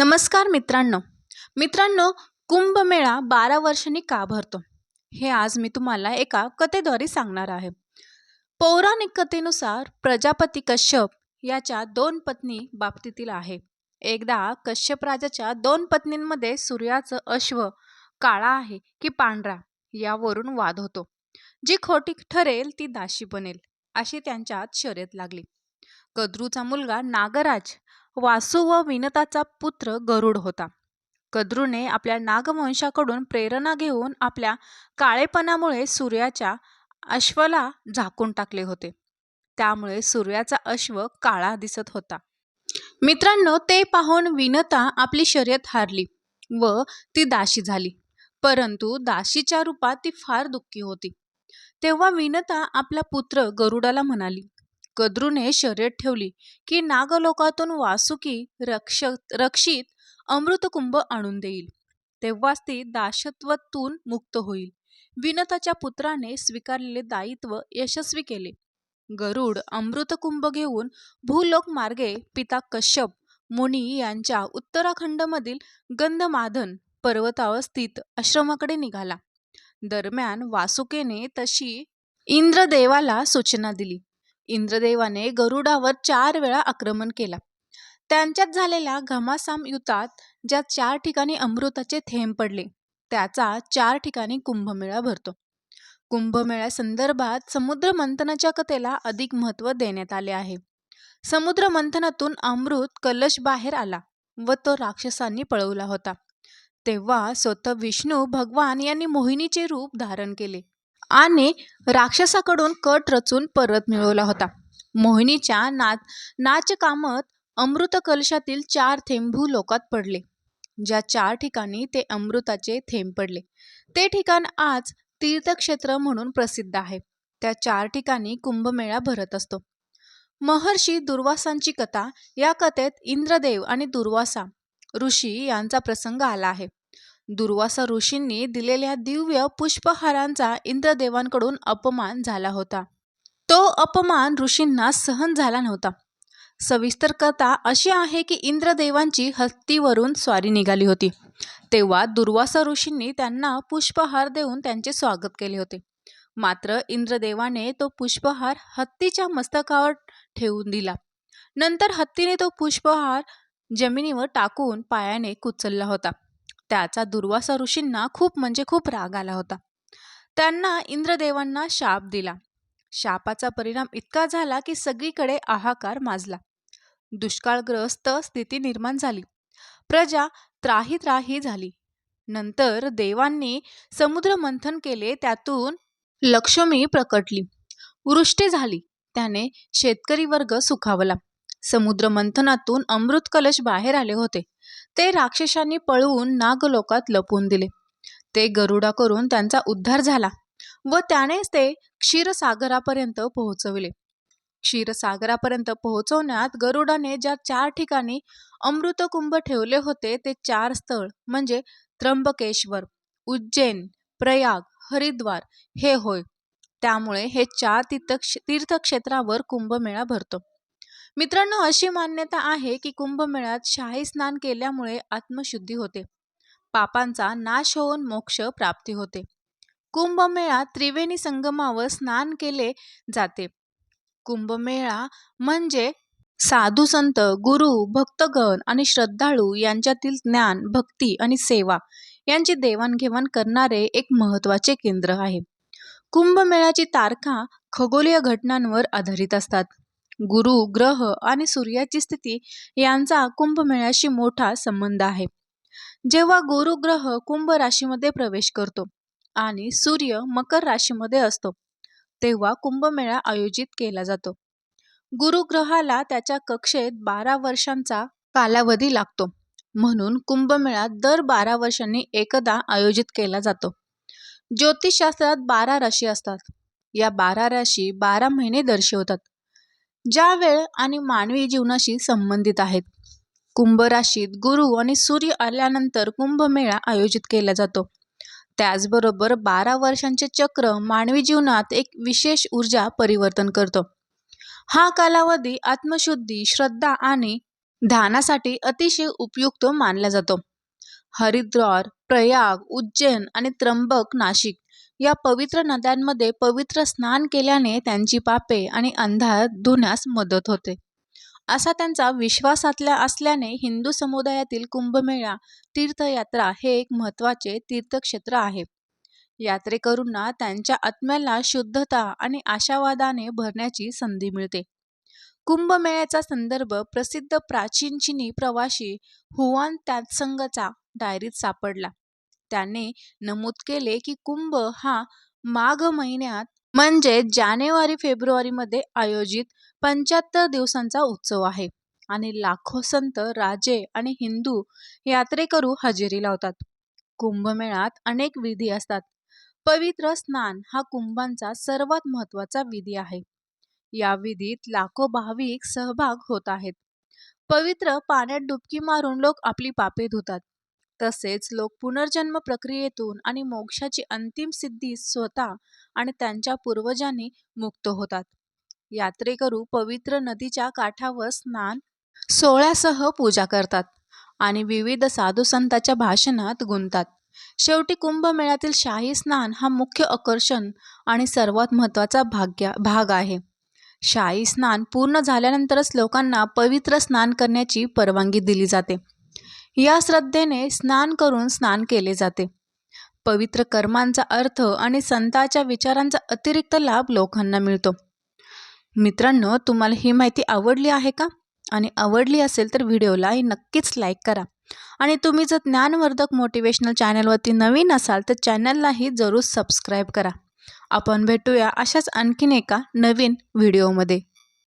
नमस्कार मित्रांनो. मित्रांनो कुंभमेळा बारा वर्षांनी का भरतो? हे आज मी तुम्हाला एका कथेद्वारे सांगणार आहे. पौराणिक कथेनुसार प्रजापती कश्यप याच्या दोन पत्नी बाबतीतील आहे. एकदा कश्यप राजाच्या दोन पत्नींमध्ये सूर्याचं अश्व काळा आहे की पांढरा यावरून वाद होतो. जी खोटी ठरेल ती दाशी बनेल अशी त्यांच्यात शर्यत लागली. कद्रूचा मुलगा नागराज वासू व विनताचा पुत्र गरुड होता. कद्रूने आपल्या नागवंशाकडून प्रेरणा घेऊन आपल्या काळेपणामुळे सूर्याच्या अश्वला झाकून टाकले होते. त्यामुळे सूर्याचा अश्व काळा दिसत होता. मित्रांनो ते पाहून विनता आपली शर्यत हारली व ती दाशी झाली. परंतु दाशीच्या रूपात ती फार दुःखी होती. तेव्हा विनता आपला पुत्र गरुडाला म्हणाली गद्रूने शर्यत ठेवली की नागलोकातून वासुकी रक्ष रक्षित अमृतकुंभ आणून देईल. तेव्हाच ती दाशत्वातून मुक्त होईल. विनताच्या पुत्राने स्वीकारलेले दायित्व यशस्वी केले. गरुड अमृतकुंभ घेऊन भूलोक मार्गे पिता कश्यप मुनी यांच्या उत्तराखंडमधील गंधमाधन पर्वतावर स्थित आश्रमाकडे निघाला. दरम्यान वासुकेने तशी इंद्रदेवाला सूचना दिली. इंद्रदेवाने गरुडावर चार वेळा आक्रमण केला. त्यांच्यात झालेल्या घमासाम युतात ज्या चार ठिकाणी अमृताचे थेंब पडले त्याचा चार ठिकाणी कुंभमेळा भरतो. कुंभमेळ्या संदर्भात समुद्र मंथनाच्या कथेला अधिक महत्त्व देण्यात आले आहे. समुद्र मंथनातून अमृत कलश बाहेर आला व तो राक्षसांनी पळवला होता. तेव्हा स्वतः विष्णू भगवान यांनी मोहिनीचे रूप धारण केले. आणि राक्षसाकडून कट रचून परत मिळवला होता. मोहिनीच्या नाच नाचकामत अमृत कलशातील चार थेंब लोकात पडले. ज्या चार ठिकाणी ते अमृताचे थेंब पडले. ते ठिकाण आज तीर्थक्षेत्र म्हणून प्रसिद्ध आहे. त्या चार ठिकाणी कुंभमेळा भरत असतो. महर्षी दुर्वासांची कथा या कथेत इंद्रदेव आणि दुर्वासा ऋषी यांचा प्रसंग आला आहे. दुर्वासा ऋषींनी दिलेल्या दिव्य पुष्पहारांचा इंद्रदेवांकडून अपमान झाला होता. तो अपमान ऋषींना सहन झाला नव्हता. सविस्तर कथा अशी आहे की इंद्रदेवांची हत्तीवरून स्वारी निघाली होती. तेव्हा दुर्वासा ऋषींनी त्यांना पुष्पहार देऊन त्यांचे स्वागत केले होते. मात्र इंद्रदेवाने तो पुष्पहार हत्तीच्या मस्तकावर ठेवून दिला. नंतर हत्तीने तो पुष्पहार जमिनीवर टाकून पायाने कुचलला होता. त्याचा दुर्वासा ऋषींना खूप म्हणजे खूप राग आला होता. त्यांना इंद्रदेवांना शाप दिला. शापाचा परिणाम इतका झाला की सगळीकडे आहाकार माजला. दुष्काळग्रस्त स्थिती निर्माण झाली. प्रजा त्राही त्राही झाली. नंतर देवांनी समुद्र मंथन केले त्यातून लक्ष्मी प्रकटली. वृष्टी झाली. त्याने शेतकरी वर्ग सुखावला. समुद्र मंथनातून अमृत कलश बाहेर आले होते. ते राक्षसांनी पळवून नागलोकात लपवून दिले. ते गरुडा करून त्यांचा उद्धार झाला व त्यानेच ते क्षीरसागरापर्यंत पोहोचविले. क्षीरसागरापर्यंत पोहोचवण्यात गरुडाने ज्या चार ठिकाणी अमृतकुंभ ठेवले होते ते चार स्थळ म्हणजे त्र्यंबकेश्वर उज्जैन प्रयाग हरिद्वार हे होय. त्यामुळे हे चार तीर्थ तीर्थक्षेत्रावर कुंभमेळा भरतो. मित्रांनो अशी मान्यता आहे की कुंभमेळ्यात शाही स्नान केल्यामुळे आत्मशुद्धी होते. पापांचा नाश होऊन मोक्ष प्राप्ती होते. कुंभमेळा त्रिवेणी संगमावर स्नान केले जाते. कुंभमेळा म्हणजे साधू संत गुरु भक्तगण आणि श्रद्धाळू यांच्यातील ज्ञान भक्ती आणि सेवा यांची देवाणघेवाण करणारे एक महत्त्वाचे केंद्र आहे. कुंभमेळ्याची तारखा खगोलीय घटनांवर आधारित असतात. गुरु ग्रह आणि सूर्याची स्थिती यांचा कुंभमेळ्याशी मोठा संबंध आहे. जेव्हा गुरु ग्रह कुंभ राशीमध्ये प्रवेश करतो आणि सूर्य मकर राशीमध्ये असतो तेव्हा कुंभमेळा आयोजित केला जातो. गुरुग्रहाला त्याच्या कक्षेत बारा वर्षांचा कालावधी लागतो. म्हणून कुंभमेळा दर बारा वर्षांनी एकदा आयोजित केला जातो. ज्योतिषशास्त्रात बारा राशी असतात. या बारा राशी बारा महिने दर्शवतात. ज्या वेळ आणि मानवी जीवनाशी संबंधित आहेत. कुंभ राशीत गुरु आणि सूर्य आल्यानंतर कुंभमेळा आयोजित केला जातो. त्याचबरोबर बारा वर्षांचे चक्र मानवी जीवनात एक विशेष ऊर्जा परिवर्तन करतो. हा कालावधी आत्मशुद्धी श्रद्धा आणि ध्यानासाठी अतिशय उपयुक्त मानला जातो. हरिद्वार प्रयाग उज्जैन आणि त्र्यंबक नाशिक या पवित्र नद्यांमध्ये पवित्र स्नान केल्याने त्यांची पापे आणि अंधार धुण्यास मदत होते. असा त्यांचा विश्वासातल्या असल्याने हिंदू समुदायातील कुंभमेळा तीर्थयात्रा हे एक महत्त्वाचे तीर्थक्षेत्र आहे. यात्रेकरूंना त्यांच्या आत्म्याला शुद्धता आणि आशावादाने भरण्याची संधी मिळते. कुंभमेळ्याचा संदर्भ प्रसिद्ध प्राचीन चिनी प्रवासी हुआन त्यात्संगचा डायरीत सापडला. त्याने नमूद केले की कुंभ हा माघ महिन्यात म्हणजे जानेवारी फेब्रुवारीमध्ये आयोजित पंच्याहत्तर दिवसांचा उत्सव आहे. आणि लाखो संत राजे आणि हिंदू यात्रेकरू हजेरी लावतात कुंभमेळ्यात अनेक विधी असतात. पवित्र स्नान हा कुंभांचा सर्वात महत्त्वाचा विधी आहे. या विधीत लाखो भाविक सहभाग होत आहेत. पवित्र पाण्यात डुबकी मारून लोक आपली पापे धुतात. तसेच लोक पुनर्जन्म प्रक्रियेतून आणि मोक्षाची अंतिम सिद्धी स्वतः आणि त्यांच्या पूर्वजांनी मुक्त होतात. यात्रेकरू पवित्र नदीच्या काठावर स्नान सोहळ्यासह पूजा करतात आणि विविध साधू संतांच्या भाषणात गुंतात शेवटी कुंभमेळ्यातील शाही स्नान हा मुख्य आकर्षण आणि सर्वात महत्त्वाचा भाग्य भाग आहे. शाही स्नान पूर्ण झाल्यानंतरच लोकांना पवित्र स्नान करण्याची परवानगी दिली जाते. या श्रद्धेने स्नान करून स्नान केले जाते. पवित्र कर्मांचा अर्थ आणि संताच्या विचारांचा अतिरिक्त लाभ लोकांना मिळतो. मित्रांनो तुम्हाला ही माहिती आवडली आहे का? आणि आवडली असेल तर व्हिडिओला नक्कीच लाईक करा. आणि तुम्ही जर ज्ञानवर्धक मोटिवेशनल चॅनलवरती नवीन असाल तर चॅनललाही जरूर सबस्क्राईब करा. आपण भेटूया अशाच आणखीन एका नवीन व्हिडिओमध्ये.